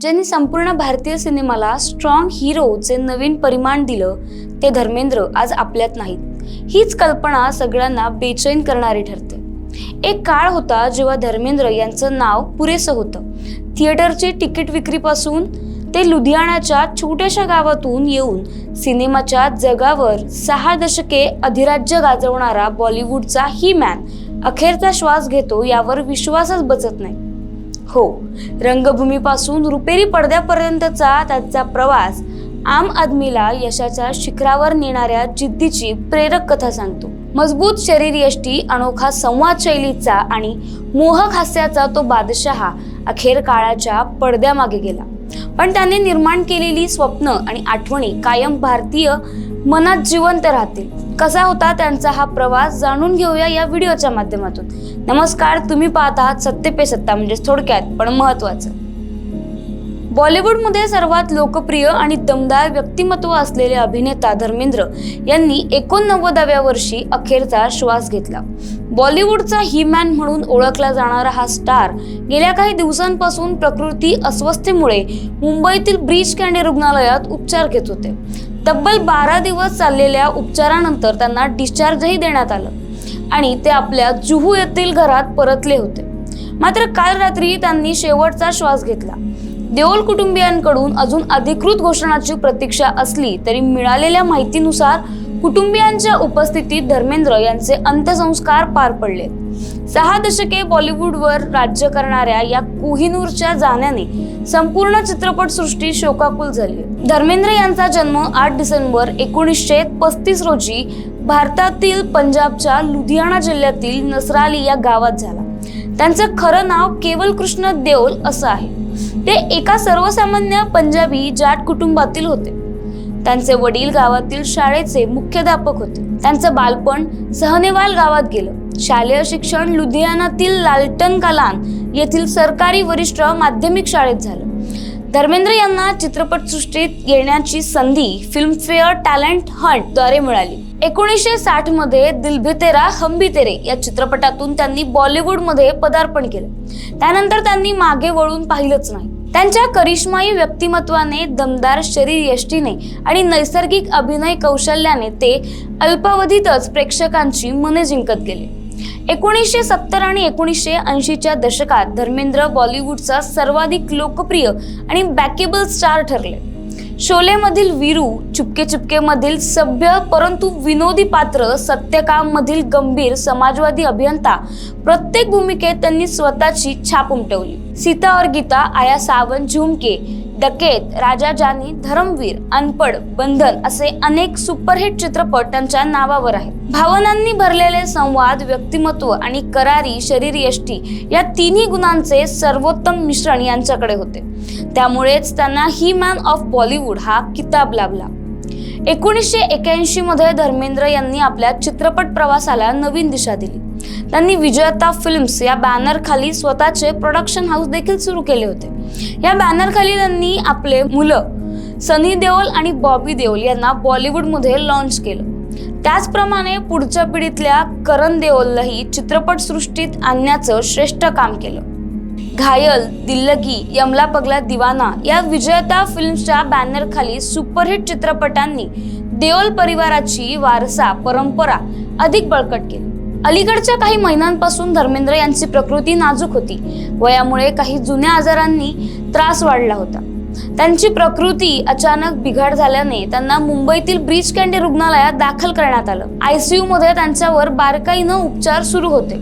ज्यांनी संपूर्ण भारतीय सिनेमाला स्ट्रॉंग हिरोचे नवीन परिमाण दिलं ते धर्मेंद्र आज आपल्यात नाहीत. हीच कल्पना सगळ्यांना बेचैन करणारी ठरते. एक काळ होता जेव्हा धर्मेंद्र यांचं नाव पुरेसं होतं. थिएटरची तिकीट विक्रीपासून ते लुधियानाच्या छोट्याशा गावातून येऊन सिनेमाच्या जगावर सहा दशके अधिराज्य गाजवणारा बॉलिवूडचा ही मॅन अखेरचा श्वास घेतो यावर विश्वासच बसत नाही. हो. रंगभूमीपासून रुपेरी पडद्यापर्यंतचा त्यांचा प्रवास आम आदमीला यशाच्या शिखरावर नेणाऱ्या जिद्दीची प्रेरक कथा सांगतो. मजबूत शरीर यष्टी अनोखा संवाद शैलीचा आणि मोहक हास्याचा तो बादशहा अखेर काळाच्या पडद्यामागे गेला. पण त्याने निर्माण केलेली स्वप्न आणि आठवणी कायम भारतीय मनात जिवंत राहतील. कसा होता त्यांचा हा प्रवास जाणून घेऊया या व्हिडिओच्या माध्यमातून. नमस्कार तुम्ही पाहत आहात सत्ते पे सत्ता म्हणजे थोडक्यात पण महत्वाचं बॉलिवूडमध्ये सर्वात लोकप्रिय आणि दमदार व्यक्तिमत्व असलेले अभिनेता धर्मेंद्र यांनी एकोणनव्वदाव्या वर्षी अखेरचा श्वास घेतला. बॉलिवूडचा ही मॅन म्हणून ओळखला जाणारा हा स्टार गेल्या काही दिवसांपासून प्रकृती अस्वस्थतेमुळे मुंबईतील ब्रीच कँडी रुग्णालयात उपचार घेत होते. तब्बल बारा दिवस चाललेल्या उपचारानंतर त्यांना डिस्चार्जही देण्यात आलं आणि ते आपल्या जुहू येथील घरात परतले होते. मात्र काल रात्री त्यांनी शेवटचा श्वास घेतला. देओल कुटुंबियांकडून अजून अधिकृत घोषणाची प्रतीक्षा असली तरी मिळालेल्या माहितीनुसार कुटुंबियांच्या उपस्थितीत धर्मेंद्र यांचे अंत्यसंस्कार पार पडले. सहा दशके बॉलिवूडवर राज्य करणाऱ्या या कोहिनूरच्या जाण्याने संपूर्ण चित्रपटसृष्टी शोकाकुल झाली. धर्मेंद्र यांचा जन्म आठ डिसेंबर एकोणीसशे पस्तीस रोजी भारतातील पंजाबच्या लुधियाना जिल्ह्यातील नसराली या गावात झाला. त्यांचं खरं नाव केवल कृष्ण देओल असं आहे. ते एका सर्वसामान्य पंजाबी जाट कुटुंबातील होते. त्यांचे वडील गावातील शाळेचे मुख्याध्यापक होते. त्यांचं बालपण सहनेवाल गावात गेलं. शालेय शिक्षण लुधियानातील लालटन कलान येथील सरकारी वरिष्ठ माध्यमिक शाळेत झालं. धर्मेंद्र यांना चित्रपटसृष्टीत येण्याची संधी फिल्मफेअर टॅलेंट हंटद्वारे मिळाली. एकोणीसशे साठमध्ये दिल भी तेरा हम भी तेरे या चित्रपटातून त्यांनी बॉलिवूडमध्ये पदार्पण केलं. त्यानंतर त्यांनी मागे वळून पाहिलंच नाही. त्यांच्या करिश्माई व्यक्तिमत्वाने दमदार शरीर यष्टीने आणि नैसर्गिक अभिनय कौशल्याने ते अल्पावधीतच प्रेक्षकांची मने जिंकत गेले. एकोणीसशे सत्तर आणि एकोणीसशे ऐंशीच्या दशकात धर्मेंद्र बॉलिवूडचा सर्वाधिक लोकप्रिय आणि बॅकेबल स्टार ठरले. शोलेमधील वीरू चुपके चुपके मधील सभ्य परंतु विनोदी पात्र सत्यकाम मधील गंभीर समाजवादी अभियंता प्रत्येक भूमिकेत त्यांनी स्वतःची छाप उमटवली सीता और गीता आया सावंत झुमके डकेत राजा जानी धर्मवीर अनपड बंधन असे अनेक सुपरहिट चित्रपट त्यांच्या नावावर आहेत. भावनांनी भरलेले संवाद व्यक्तिमत्व आणि करारी शरीर यष्टी या तिन्ही गुणांचे सर्वोत्तम मिश्रण यांच्याकडे होते. त्यामुळेच त्यांना ही मॅन ऑफ बॉलिवूड हा किताब लाभला. एकोणीसशे एक्याऐंशी मध्ये धर्मेंद्र यांनी आपल्या चित्रपट प्रवासाला नवीन दिशा दिली. त्यांनी विजयता फिल्म्स या बॅनर खाली स्वतःचे प्रोडक्शन हाऊस देखील सुरू केले होते. या बॅनर खाली त्यांनी आपले मुलं सनी देओल आणि बॉबी देओल यांना बॉलिवूडमध्ये लॉन्च केलं. त्याचप्रमाणे पुढच्या पिढीतल्या करण देओललाही चित्रपटसृष्टीत आणण्याचं श्रेष्ठ काम केलं. घायल दिल्लगी यमला पगला दिवाना या विजयता फिल्म्सच्या बॅनर खाली सुपरहिट चित्रपटांनी देओल परिवाराची वारसा परंपरा अधिक बळकट केली. अलीकडच्या काही महिन्यांपासून धर्मेंद्र यांची प्रकृती नाजूक होती वयामुळे काही जुन्या आजारांनी त्रास वाढला होता. त्यांची प्रकृती अचानक बिघाड झाल्याने त्यांना मुंबईतील ब्रीच कँडी रुग्णालयात दाखल करण्यात आलं. आयसीयू मध्ये त्यांच्यावर बारकाईनं उपचार सुरू होते.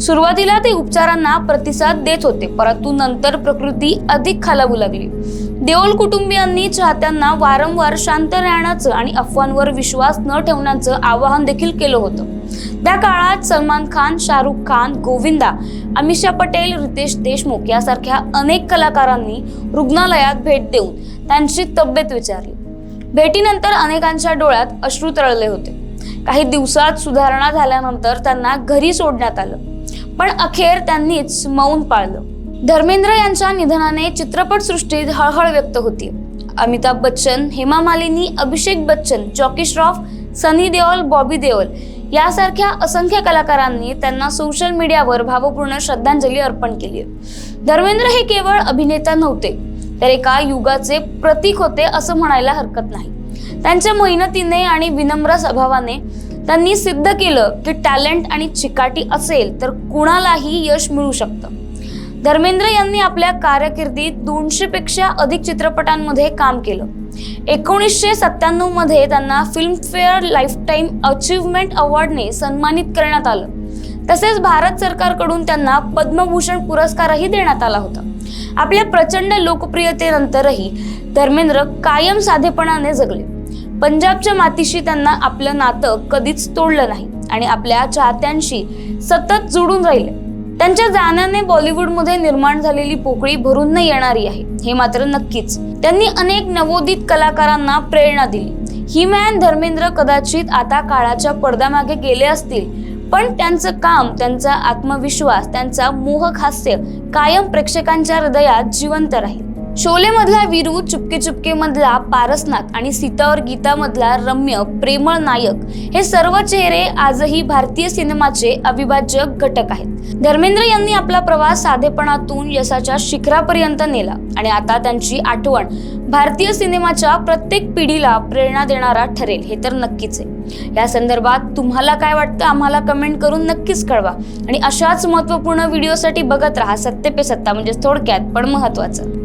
सुरुवातीला ते उपचारांना प्रतिसाद देत होते परंतु नंतर प्रकृती अधिक खालावू लागली. देओल कुटुंबियांनी चाहत्यांना वारंवार शांत राहण्याचं आणि अफवांवर विश्वास न ठेवण्याचं आवाहन देखील केलं होतं. त्या काळात सलमान खान शाहरुख खान गोविंदा अमिषा पटेल रितेश देशमुख यासारख्या अनेक कलाकारांनी रुग्णालयात भेट देऊन त्यांची तब्येत विचारली. भेटीनंतर अनेकांच्या डोळ्यात अश्रू तळले होते. काही दिवसात सुधारणा झाल्यानंतर त्यांना घरी सोडण्यात आलं. पण अखेर त्यांनीच मौन पाळलं. धर्मेंद्र यांच्या निधनाने चित्रपटसृष्टीत हळहळ व्यक्त होती. अमिताभ बच्चन हेमा मालिनी अभिषेक बच्चन जॉकी श्रॉफ सनी देओल बॉबी देओल यासारख्या असंख्य कलाकारांनी त्यांना सोशल मीडियावर भावपूर्ण श्रद्धांजली अर्पण केली. धर्मेंद्र हे केवळ अभिनेता नव्हते तर एका युगाचे प्रतीक होते असं म्हणायला हरकत नाही. त्यांच्या मेहनतीने आणि विनम्र स्वभावाने त्यांनी सिद्ध केलं की टॅलेंट आणि चिकाटी असेल तर कुणालाही यश मिळू शकतं. धर्मेंद्र यांनी आपल्या कारकिर्दीत दोनशेपेक्षा अधिक चित्रपटांमध्ये काम केलं. एकोणीसशे सत्त्याण्णवमध्ये त्यांना फिल्मफेअर लाईफटाईम अचीवमेंट अवॉर्डने सन्मानित करण्यात आलं. तसेच भारत सरकारकडून त्यांना पद्मभूषण पुरस्कारही देण्यात आला होता. आपल्या प्रचंड लोकप्रियतेनंतरही धर्मेंद्र कायम साधेपणाने जगले. पंजाबच्या मातीशी त्यांना आपलं नातं कधीच तोडलं नाही आणि आपल्या चाहत्यांशी सतत जुडून राहिले. त्यांच्या जाण्याने बॉलिवूडमध्ये निर्माण झालेली पोकळी भरून न येणारी आहे हे मात्र नक्कीच. त्यांनी अनेक नवोदित कलाकारांना प्रेरणा दिली. ही मॅन धर्मेंद्र कदाचित आता काळाच्या पडद्यामागे गेले असतील पण त्यांचं काम त्यांचा आत्मविश्वास त्यांचा मोहक हास्य कायम प्रेक्षकांच्या हृदयात जिवंत राहील. शोले मधला वीरू चुपके चुपके मधला पारसनाथ आणि सीतावर गीता मधला रम्य प्रेमळ नायक हे सर्व चेहरे आजही भारतीय सिनेमाचे अविभाज्य घटक आहेत. धर्मेंद्र यांनी आपला प्रवास साधेपणातून यशाच्या शिखरापर्यंत नेला आणि आता त्यांची आठवण भारतीय सिनेमाच्या प्रत्येक पिढीला प्रेरणा देणारा ठरेल हे तर नक्कीच आहे. या संदर्भात तुम्हाला काय वाटतं आम्हाला कमेंट करून नक्कीच कळवा आणि अशाच महत्त्वपूर्ण व्हिडिओसाठी बघत राहा सत्य पे सत्ता म्हणजे थोडक्यात पण महत्त्वाचं.